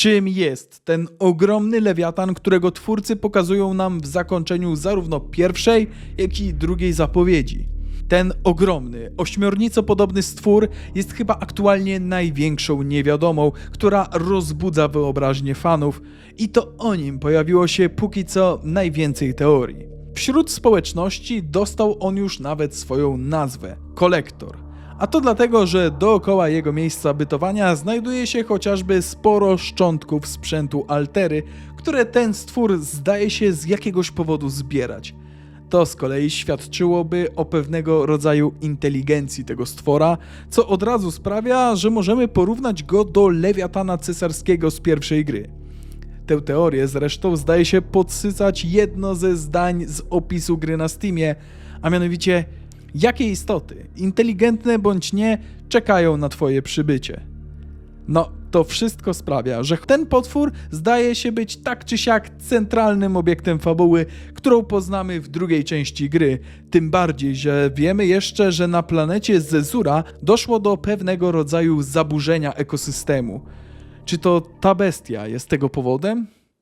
Czym jest ten ogromny lewiatan, którego twórcy pokazują nam w zakończeniu zarówno pierwszej, jak i drugiej zapowiedzi? Ten ogromny, ośmiornicopodobny stwór jest chyba aktualnie największą niewiadomą, która rozbudza wyobraźnię fanów i to o nim pojawiło się póki co najwięcej teorii. Wśród społeczności dostał on już nawet swoją nazwę kolektor. A to dlatego, że dookoła jego miejsca bytowania znajduje się chociażby sporo szczątków sprzętu Altery, które ten stwór zdaje się z jakiegoś powodu zbierać. To z kolei świadczyłoby o pewnego rodzaju inteligencji tego stwora, co od razu sprawia, że możemy porównać go do lewiatana cesarskiego z pierwszej gry. Tę teorię zresztą zdaje się podsycać jedno ze zdań z opisu gry na Steamie, a mianowicie jakie istoty, inteligentne bądź nie, czekają na twoje przybycie. No, to wszystko sprawia, że ten potwór zdaje się być tak czy siak centralnym obiektem fabuły, którą poznamy w drugiej części gry. Tym bardziej, że wiemy jeszcze, że na planecie Zezura doszło do pewnego rodzaju zaburzenia ekosystemu. Czy to ta bestia jest tego powodem?